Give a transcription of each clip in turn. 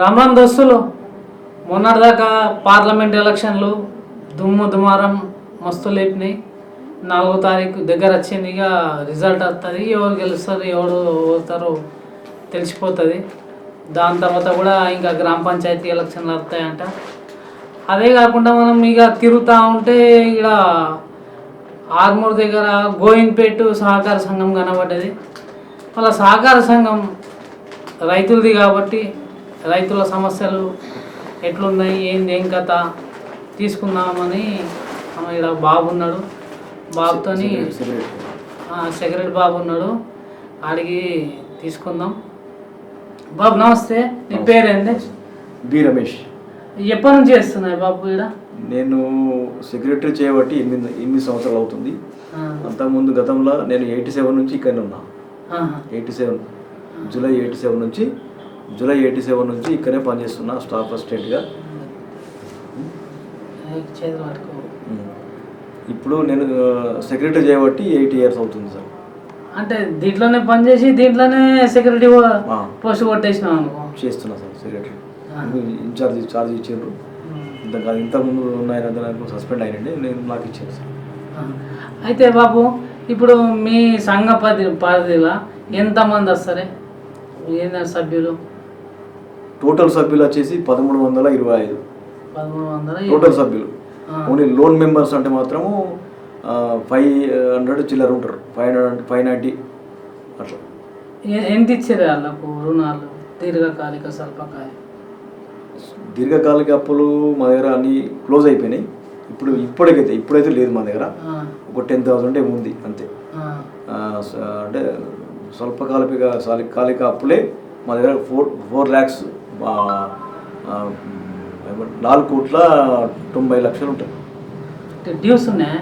రమణ్ దోస్తులు. మొన్నటిదాకా పార్లమెంట్ ఎలక్షన్లు దుమ్ము దుమారం మస్తు లేపినాయి. నాలుగో తారీఖు దగ్గర వచ్చింది ఇక రిజల్ట్ వస్తుంది ఎవరు గెలుస్తారు ఎవరు పోతారో తెలిసిపోతుంది. దాని తర్వాత కూడా ఇంకా గ్రామ పంచాయతీ ఎలక్షన్లు వస్తాయంట అదే కాకుండా మనం ఇక తిరుగుతూ ఉంటే ఇక్కడ ఆర్మూర్ దగ్గర గోయిన్పేట్ సహకార సంఘం కనబడ్డది. వాళ్ళ సహకార సంఘం రైతులది కాబట్టి రైతుల సమస్యలు ఎట్లున్నాయి ఏంది ఏం కథ తీసుకుందామని ఇక్కడ బాబు ఉన్నాడు. బాబుతోని ఆ, సెక్రటరీ బాబు ఉన్నాడు. అడిగి తీసుకుందాం. బాబు నమస్తే నీ పేరేంది? బి రమేష్. ఎప్పటి నుంచి చేస్తున్నాయి బాబు ఇక్కడ నేను సెక్రటరీ చేయబట్టి ఎనిమిది ఎనిమిది సంవత్సరాలు అవుతుంది. అంతకుముందు గతంలో నేను ఎయిటీ సెవెన్ నుంచి ఇక్కడనే ఉన్నా. Eighty seven July eighty seven నుంచి జూలై ఎయిటీ సెవెన్ నుంచి ఇక్కడే పనిచేస్తున్నా స్టాఫ్ అసిస్టెంట్గా. ఇప్పుడు నేను సెక్రటరీ చేయబట్టి ఎయిట్ ఇయర్స్ అవుతుంది సార్. అంటే దీంట్లోనే పనిచేసి దీంట్లోనే సెక్యూరిటీ. పోస్ట్ కొట్టేసినాం చేస్తున్నా సార్ సెక్రటరీ. ఇన్ఛార్జ్ ఛార్జ్ ఇచ్చిండ్రు. ఇంత ఇంతకుముందు ఉన్నాయని నాకు సస్పెండ్ అయినండి నేను నాకు ఇచ్చాను సార్. అయితే బాబు ఇప్పుడు మీ సంఘ పది పరిధిలో ఎంతమంది వస్తారే? సభ్యులు? టోటల్ సభ్యులు వచ్చేసి పదమూడు వందల ఇరవై ఐదు. టోటల్ సభ్యులు. ఓన్లీ లోన్ మెంబర్స్ అంటే మాత్రము ఫైవ్ హండ్రెడ్ చిల్లర ఉంటారు. ఫైవ్ హండ్రెడ్ ఫైవ్ నైంటీ అట్లా. ఎంత ఇచ్చారు వాళ్ళకు రుణాలు? దీర్ఘకాలిక స్వల్పకాలిక. దీర్ఘకాలిక అప్పులు మా దగ్గర అన్ని క్లోజ్ అయిపోయినాయి. ఇప్పుడు ఇప్పటికైతే ఇప్పుడైతే లేదు మా దగ్గర. ఒక టెన్ థౌసండ్ ఏమో ఉంది అంతే. అంటే స్వల్పకాలిక కాలిక అప్పులే మా దగ్గర ఫోర్ ఫోర్ ల్యాక్స్ నాలుగు కోట్ల తొంభై లక్షలు ఉంటాయి. డ్యూస్ ఉన్నాయా?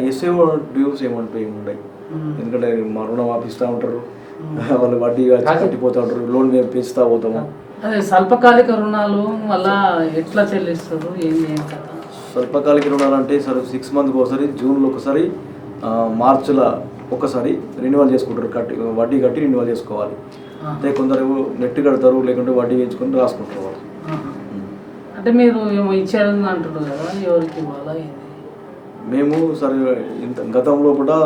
ఐఎస్ఏ డ్యూస్ ఏమంటాయి ఉమ్. ఎందుకంటే మా రుణం ఆపిస్తూ ఉంటారు. వాళ్ళు వడ్డీ కట్టిపోతూ ఉంటారు. లోన్ మేము పెంచుతూ పోతాము. అదే స్వల్పకాలిక రుణాలు మళ్ళా ఎట్లా చెల్లిస్తారు? ఏంది స్వల్పకాలిక రుణాలు అంటే సరే సిక్స్ మంత్కి ఒకసారి జూన్లో ఒకసారి మార్చిలో ఒకసారి రెన్యువల్ చేసుకుంటారు. కట్టి వడ్డీ కట్టి రెన్యువల్ చేసుకోవాలి. అంటే కొందరు నెట్ కడతారు లేకుంటే వడ్డీ వేయించుకొని రాసుకుంటారు వాళ్ళు. అంటే మీరు ఏమో ఇచ్చారని అంటున్నారు కదా ఎవరికి ఇవ్వాలా ఏంది? మేము సరే ఇంత గతంలో కూడా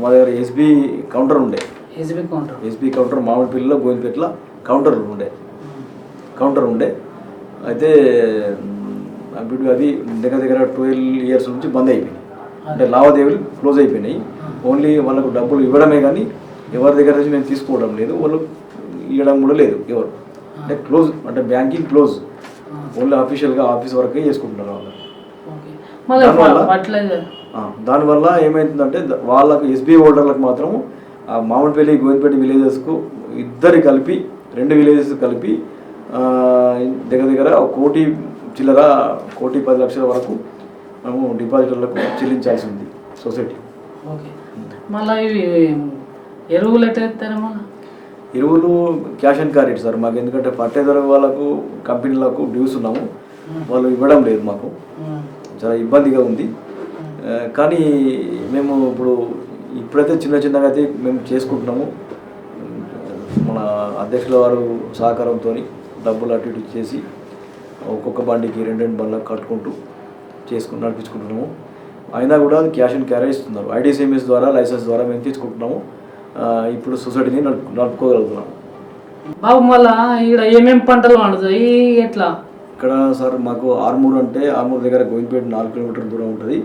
మా దగ్గర ఎస్బీ కౌంటర్ ఉండే. SB counter. ఎస్బీ కౌంటర్ మామిడిపల్లిలో గోవిందపేటలో కౌంటర్ ఉండే. కౌంటర్ ఉండే. అయితే ఇప్పుడు అది దగ్గర దగ్గర ట్వెల్వ్ ఇయర్స్ నుంచి బంద్ అయిపోయినాయి అంటే లావాదేవీలు క్లోజ్ అయిపోయినాయి. ఓన్లీ వాళ్ళకు డబ్బులు ఇవ్వడమే కానీ ఎవరి దగ్గర నుంచి మేము తీసుకోవడం లేదు వాళ్ళు ఇవ్వడం కూడా లేదు ఎవరు. అంటే క్లోజ్ అంటే బ్యాంకింగ్ క్లోజ్. ఓన్లీ అఫీషియల్గా ఆఫీస్ వరకే చేసుకుంటున్నారు వాళ్ళు. దానివల్ల- దానివల్ల ఏమవుతుందంటే వాళ్ళకు ఎస్బీ హోల్డర్లకు మాత్రం ఆ మామిడిపల్లి గోవిందపేట విలేజెస్కు ఇద్దరు కలిపి రెండు విలేజెస్ కలిపి దగ్గర దగ్గర కోటి చిల్లర కోటి పది లక్షల వరకు మేము డిపాజిటర్లకు చెల్లించాల్సి ఉంది సొసైటీ ఓకే. మళ్ళీ ఎరువులు ఎట్లా మళ్ళీ ఎరువులు క్యాష్ అండ్ క్యారెట్ సార్. మాకు ఎందుకంటే పట్టేదర వాళ్ళకు కంపెనీలకు డ్యూస్ ఉన్నాము. వాళ్ళు ఇవ్వడం లేదు మాకు. చాలా ఇబ్బందిగా ఉంది. కానీ మేము ఇప్పుడు ఇప్పుడైతే చిన్న చిన్నగా అయితే మేము చేసుకుంటున్నాము. మన అధ్యక్షుల వారు సహకారంతో డబ్బులు అటు ఇటు చేసి ఒక్కొక్క బండికి రెండు రెండు బండ్లకు కట్టుకుంటూ చేసుకుని నడిపించుకుంటున్నాము. అయినా కూడా అది క్యాష్ అండ్ క్యారీ ఇస్తున్నారు. ఐడిసిఎంఎస్ ద్వారా లైసెన్స్ ద్వారా మేము తీసుకుంటున్నాము. ఇప్పుడు సొసైటీని నడుపు నడుపుకోగలుగుతున్నాము బాబు మళ్ళా ఇక్కడ ఏమేమి పంటలు పండుతాయి? ఎట్లా? ఇక్కడ సార్ మాకు ఆర్మూర్ అంటే ఆర్మూర్ దగ్గర గోవిందపేట నాలుగు కిలోమీటర్ దూరం ఉంటుంది.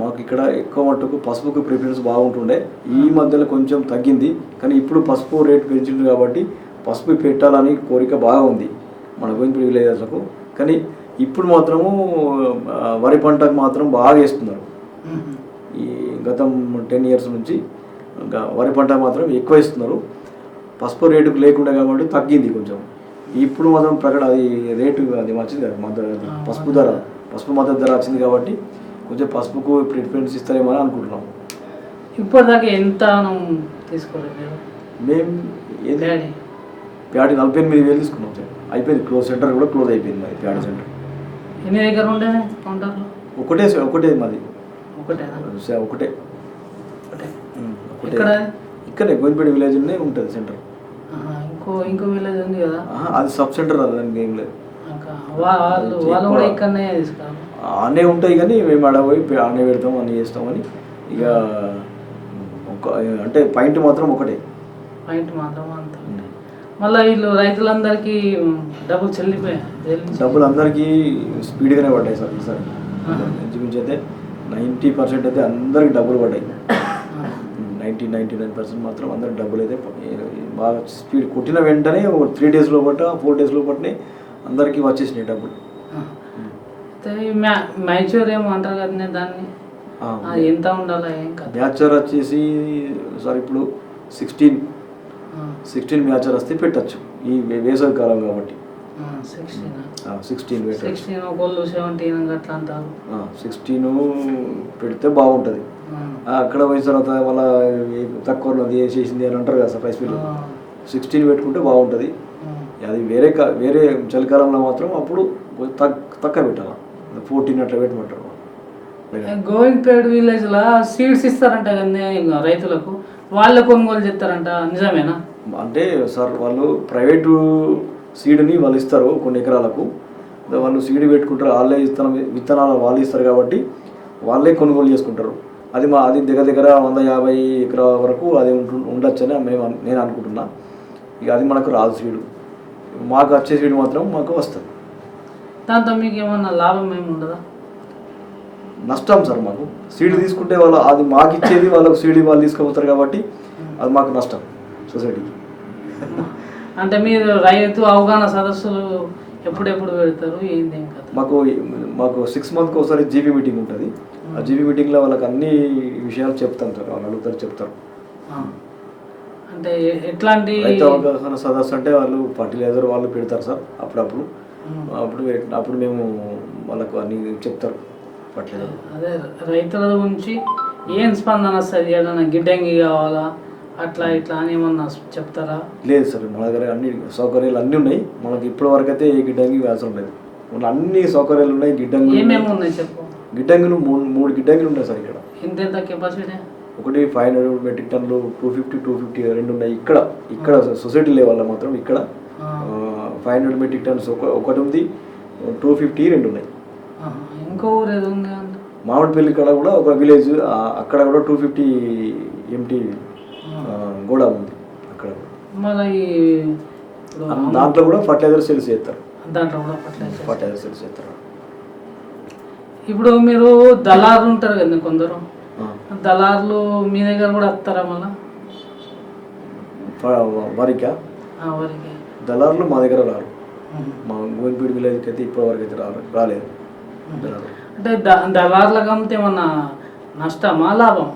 మాకు ఇక్కడ ఎక్కువ మట్టుకు పసుపుకు ప్రిఫరెన్స్ బాగుంటుండే. ఈ మధ్యలో కొంచెం తగ్గింది కానీ ఇప్పుడు పసుపు రేట్ పెంచింది కాబట్టి పసుపు పెట్టాలని కోరిక బాగా ఉంది మన గోవిందపేట విలేజెస్లకు కానీ ఇప్పుడు మాత్రము వరి పంటకు మాత్రం బాగా వేస్తున్నారు. ఈ గతం టెన్ ఇయర్స్ నుంచి ఇంకా వరి పంట మాత్రం ఎక్కువ ఇస్తున్నారు పసుపు రేటు లేకుండా కాబట్టి తగ్గింది కొంచెం. ఇప్పుడు మాత్రం ప్రకటన అది రేటు అది కదా మద్దతు పసుపు ధర పసుపు మద్దతు ధర వచ్చింది కాబట్టి కొంచెం పసుపుకు ప్రిఫరెన్స్ ఇస్తారేమో అని అనుకుంటున్నాం. ఇప్పటిదాకా ఎంత తీసుకోలేదు మేము ఏది? ప్యాడి. నలభై ఎనిమిది వేలు తీసుకున్నాం సార్. అయిపోయింది క్లోజ్ సెంటర్ కూడా క్లోజ్ అయిపోయింది మరి ప్యాడి సెంటర్. ఎన్ని దగ్గర ఉండేది కౌంటర్లో? ఒకటే ఒకటే మాది. ఒకటే ఒకటే. ఒకటే ఇక్కడే గోవిందపేట విలేజ్లోనే ఉంటుంది సెంటర్ ఇంకో ఇంకో విలేజ్ ఉంది కదా? అది సబ్ సెంటర్ దానికి ఏం లేదు. వాళ్ళు వాళ్ళు కూడా ఇక్కడనే ఆనే ఉంటాయి కానీ మేము ఆడ పోయి ఆనే పెడతాం అని చేస్తామని ఇక ఒక అంటే పాయింట్ మాత్రం ఒకటే. పాయింట్ మాత్రం అంత. మళ్ళీ వీళ్ళు రైతులందరికీ డబ్బులు చెల్లిపోయాయి డబ్బులు అందరికీ స్పీడ్గానే పడ్డాయి సార్ ఈసారి. ఇంచుమించు అయితే నైంటీ పర్సెంట్ అయితే అందరికి డబ్బులు పడ్డాయి. నైంటీ నైంటీ నైన్ పర్సెంట్ మాత్రం అందరికి డబ్బులు అయితే బాగా స్పీడ్ కొట్టిన వెంటనే ఒక త్రీ డేస్లో పట్ట ఫోర్ డేస్లో పట్టినాయి అందరికీ వచ్చేసినాయి డబ్బులు. మ్యాచ్యూర్ ఏమో అంటారు కదా దాన్ని. ఎంత ఉండాలా మ్యాచర్ వచ్చేసి సార్ ఇప్పుడు సిక్స్టీన్. సిక్స్టీన్ మ్యాచర్ వస్తే పెట్టచ్చు. ఈ వేసవి కాలం కాబట్టి. సిక్స్టీన్ సిక్స్టీన్ సిక్స్టీన్ ఒకళ్ళు సెవెంటీన్ అట్లా అంటారు. సిక్స్టీన్ పెడితే బాగుంటుంది. అక్కడ పోయిన తర్వాత మళ్ళీ తక్కువ ఉన్నది చేసింది అని అంటారు కదా సార్ ప్రైస్. సిక్స్టీన్ పెట్టుకుంటే బాగుంటుంది. అది వేరే వేరే చలికాలంలో మాత్రం అప్పుడు తక్ తక్కువ పెట్టాలి. ఫోర్టీన్ అట్లా పెట్టమంటారు గోవింద్పేట్ విలేజ్లో సీడ్స్ ఇస్తారంట కదా రైతులకు. వాళ్ళే కొనుగోలు చేస్తారంట. నిజమేనా? అంటే సార్ వాళ్ళు ప్రైవేటు సీడ్ని వాళ్ళు ఇస్తారు కొన్ని ఎకరాలకు. వాళ్ళు సీడ్ పెట్టుకుంటారు వాళ్ళే విత్తనం విత్తనాలు వాళ్ళు ఇస్తారు కాబట్టి వాళ్ళే కొనుగోలు చేసుకుంటారు. అది మా అది దగ్గర దగ్గర వంద యాభై ఎకరాల వరకు అది ఉంటు ఉండొచ్చని మేము నేను అనుకుంటున్నా. ఇక అది మనకు రాదు సీడు. మాకు వచ్చే సీడ్ మాత్రం మాకు వస్తుంది. దాంతో మీకు ఏమన్నా లాభం ఏమి ఉండదా? నష్టం సార్ మాకు. సీడ్ తీసుకుంటే వాళ్ళు అది మాకు ఇచ్చేది వాళ్ళకు సీడ్ వాళ్ళు తీసుకుపోతారు కాబట్టి అది మాకు నష్టం సొసైటీకి. అంటే మీరు రైతు అవగాహన సదస్సులు ఎప్పుడెప్పుడు పెడతారు? ఏంది ఏం కథ? మాకు మాకు సిక్స్ మంత్కి ఒకసారి జీబీ మీటింగ్ ఉంటుంది. ఆ జీబీ మీటింగ్లో వాళ్ళకి అన్ని విషయాలు చెప్తాను సార్. వాళ్ళు అడుగుతారు చెప్తారు. అంటే ఎట్లాంటి రైతు అవగాహన సదస్సు అంటే వాళ్ళు ఫర్టిలైజర్ వాళ్ళు పెడతారు సార్ అప్పుడప్పుడు. అప్పుడు అప్పుడు మేము వాళ్ళకు అన్ని చెప్తారు ఫర్టిలైజర్ అదే రైతుల గురించి ఏం స్పందన వస్తుంది? ఏదైనా గిడ్డంగి కావాలా? అట్లా ఇట్లా అని ఏమన్నా చెప్తారా? లేదు సార్ మన దగ్గర అన్ని సౌకర్యాలు అన్నీ ఉన్నాయి. మనకి ఇప్పటి వరకు అయితే ఏ గిడ్డంగి అవసరం లేదు. మన అన్ని సౌకర్యాలు ఉన్నాయి గిడ్డంగి ఏమేమి ఉన్నాయి చెప్పు? గిడ్డంగులు మూడు మూడు గిడ్డంగులు ఉన్నాయి సార్ ఇక్కడ. ఎంత ఎంత కెపాసిటీ ఒకటి ఫైవ్ హండ్రెడ్ మెట్రిక్ టన్లు టూ ఫిఫ్టీ టూ ఫిఫ్టీ రెండు ఉన్నాయి ఇక్కడ. ఇక్కడ సొసైటీ లెవెల్లో మాత్రం ఇక్కడ. ఫైవ్ హండ్రెడ్ మెట్రిక్ టన్స్ ఒక ఒకటి ఉంది టూ ఫిఫ్టీ రెండు ఉన్నాయి. ఇంకో మామిడిపల్లి కాడ కూడా ఒక విలేజ్ అక్కడ కూడా టూ ఫిఫ్టీ ఎంటీ గోడా ఉంది అక్కడ. ఈ దాంట్లో కూడా ఫర్టిలైజర్ సెల్స్ చేస్తారు. దాంట్లో కూడా ఫర్టిలైజర్ ఫర్టిలైజర్ సెల్స్ చేస్తారు. ఇప్పుడు మీరు దళారులు ఉంటారు కదా కొందరు. దళారులు మీ దగ్గర కూడా వస్తారా మళ్ళా? వరికా? వరికి. దళారులు మా దగ్గర రారు. మా గోవిందపేట విలేజ్కి అయితే ఇప్పటి వరకు అయితే రారు రాలేదు. అంటే దళారులకు అమ్మితే ఏమన్నా నష్టమా లాభం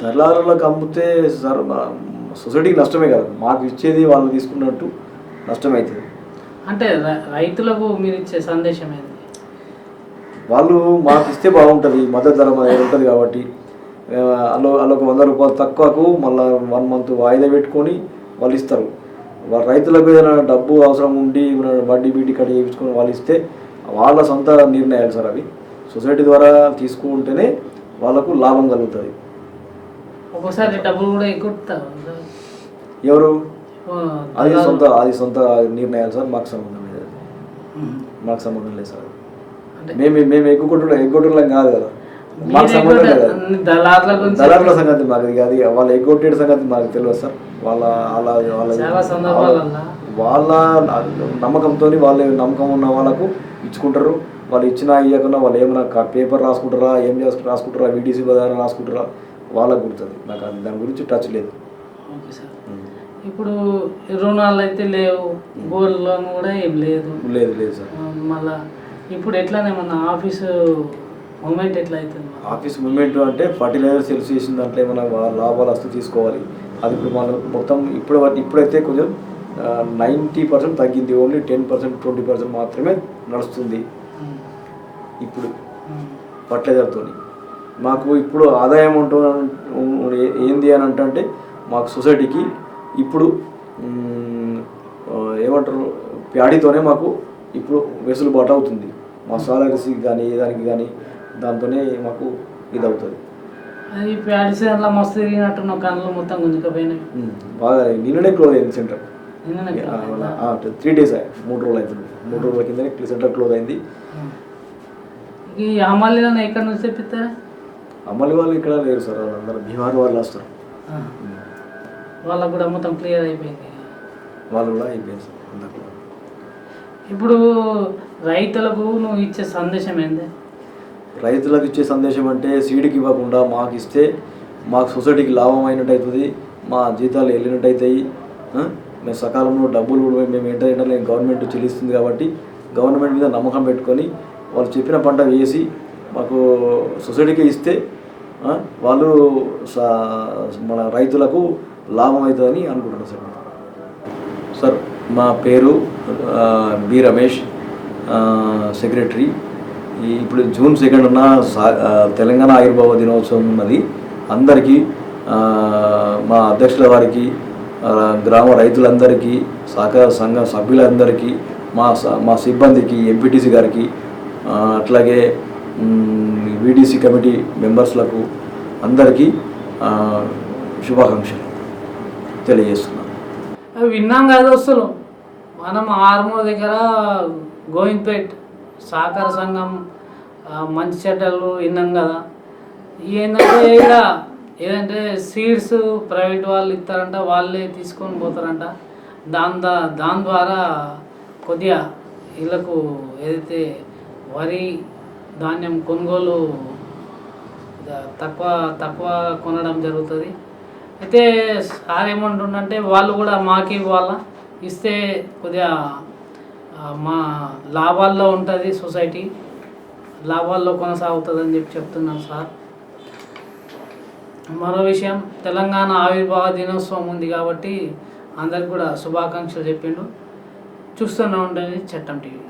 దళారులకు అమ్మితే సార్ సొసైటీకి నష్టమే కదా. మాకు ఇచ్చేది వాళ్ళు తీసుకున్నట్టు నష్టమవుతుంది అంటే రైతులకు మీరు ఇచ్చే సందేశం ఏంది? వాళ్ళు మాకు ఇస్తే బాగుంటుంది మద్దతు ధర ఉంటుంది కాబట్టి. అలో అలా ఒక వంద రూపాయలు తక్కువకు మళ్ళీ వన్ మంత్ వాయిదా పెట్టుకొని వాళ్ళు ఇస్తారు. వాళ్ళ రైతులకు ఏదైనా డబ్బు అవసరం ఉండి వడ్డీ బీటీ కట్ చేయించుకొని వాళ్ళు ఇస్తే వాళ్ళ సొంత నిర్ణయాలు సార్ అవి. సొసైటీ ద్వారా తీసుకుంటేనే వాళ్ళకు లాభం కలుగుతుంది. ఒక్కోసారి డబ్బులు కూడా ఎవరు? అది సొంత అది సొంత నిర్ణయాలు సార్ మాకు సంబంధం లేదు. మాకు సంబంధం లేదు సార్. మేము మేము ఎగ్గుకొట్టు ఎగ్గొట్టడం కాదు కదా. మాకు సంబంధం లేదు. దళారుల సంగతి మాకు అది వాళ్ళ ఎగ్గొట్టేడు సంగతి మాకు తెలియదు సార్. వాళ్ళ వాళ్ళ వాళ్ళ వాళ్ళ నమ్మకంతో వాళ్ళ నమ్మకం ఉన్న వాళ్ళకు ఇచ్చుకుంటారు. వాళ్ళు ఇచ్చినా ఇవ్వకుండా వాళ్ళు ఏమైనా పేపర్ రాసుకుంటారా ఏం చేసు రాసుకుంటారా వీటీసీ బదారా రాసుకుంటారా వాళ్ళకు గుర్తుంది. నాకు అది దాని గురించి టచ్ లేదు. Okay sir. ఇప్పుడు రుణాలు అయితే లేవు. గోల్డ్ లోన్ కూడా ఏం లేదు. లేదు లేదు సార్. మళ్ళా ఇప్పుడు ఎట్లానే మన ఆఫీసు మూమెంట్ ఎట్లా అవుతుంది ఆఫీస్ మూమెంట్ అంటే ఫర్టిలైజర్ సేల్స్ చేసిన దాంట్లో ఏమైనా లాభాలు వస్తూ తీసుకోవాలి. అది ఇప్పుడు మనం మొత్తం ఇప్పుడు ఇప్పుడైతే కొంచెం నైంటీ పర్సెంట్ తగ్గింది. Only ten percent twenty percent మాత్రమే నడుస్తుంది. ఇప్పుడు. ఫర్టిలైజర్తో మాకు ఇప్పుడు ఆదాయం ఉంటుంది ఏంది అని అంటే మాకు సొసైటీకి ఇప్పుడు ఏమంటారు ప్యాడీతోనే మాకు ఇప్పుడు వెసులుబాటు అవుతుంది. మా సాలరీస్కి కానీ దానికి కానీ దాంతోనే మాకు ఇది అవుతుంది అది ప్యాడిసన్లో మస్తు తిరిగినట్టు కళ్ళు మొత్తం గుంజుకపోయినాయి బాగా నిన్ననే క్లోజ్ అయింది సెంటర్? త్రీ డేస్ మూడు రోజులు అవుతుంది మూడు రోజుల కిందనే సెంటర్ క్లోజ్ అయింది. ఈ ఎక్కడి నుంచి తెప్పిస్తారా? అమలు వాళ్ళు ఇక్కడ లేరు సార్ వాళ్ళందరూ బీహార్ వాళ్ళు వస్తారు. వాళ్ళకు కూడా మొత్తం క్లియర్ అయిపోయింది వాళ్ళు కూడా అయిపోయింది సార్ అందరు ఇప్పుడు రైతులకు నువ్వు ఇచ్చే సందేశం ఏంది రైతులకు ఇచ్చే సందేశం అంటే సీడ్కి ఇవ్వకుండా మాకు ఇస్తే మాకు సొసైటీకి లాభం అయినట్టు అవుతుంది మా జీతాలు వెళ్ళినట్టు అవుతాయి? మేము సకాలంలో డబ్బులు కూడా మేము నేను గవర్నమెంట్ చెల్లిస్తుంది కాబట్టి గవర్నమెంట్ మీద నమ్మకం పెట్టుకొని వాళ్ళు చెప్పిన పంట వేసి మాకు సొసైటీకి ఇస్తే వాళ్ళు సా- మన రైతులకు లాభం అవుతుందని అనుకుంటున్నాను సార్. సార్ మా పేరు బి రమేష్ సెక్రటరీ. ఇప్పుడు జూన్ సెకండ్ ఉన్న సా- తెలంగాణ ఆవిర్భావ దినోత్సవం ఉన్నది అందరికీ మా అధ్యక్షుల వారికి గ్రామ రైతులందరికీ సహకార సంఘ సభ్యులందరికీ మా స- మా సిబ్బందికి ఎంపీటీసీ గారికి అట్లాగే వీడీసీ కమిటీ మెంబర్స్లకు అందరికీ శుభాకాంక్షలు తెలియజేస్తున్నాను. అవి విన్నాం కదా అసలు. మనం ఆర్మూర్ దగ్గర గోవింద్పేట్ సహకార సంఘం మంచి చెడ్డలు విన్నాం కదా. ఏంటంటే ఇక ఏదంటే సీడ్స్ ప్రైవేట్ వాళ్ళు ఇస్తారంట వాళ్ళే తీసుకొని పోతారంట. దాని దా దాని ద్వారా కొద్దిగా వీళ్ళకు ఏదైతే వరి ధాన్యం కొనుగోలు తక్కువ తక్కువ కొనడం జరుగుతుంది. అయితే సార్ ఏమంటుండంటే వాళ్ళు కూడా మాకు ఇవ్వాలా? ఇస్తే కొద్దిగా మా లాభాల్లో ఉంటుంది సొసైటీ. లాభాల్లో కొనసాగుతుందని చెప్పి చెప్తున్నాను సార్. మరో విషయం తెలంగాణ ఆవిర్భావ దినోత్సవం ఉంది కాబట్టి అందరికి కూడా శుభాకాంక్షలు చెప్పిండు. చూస్తూనే ఉండండి చట్టం టీవీ.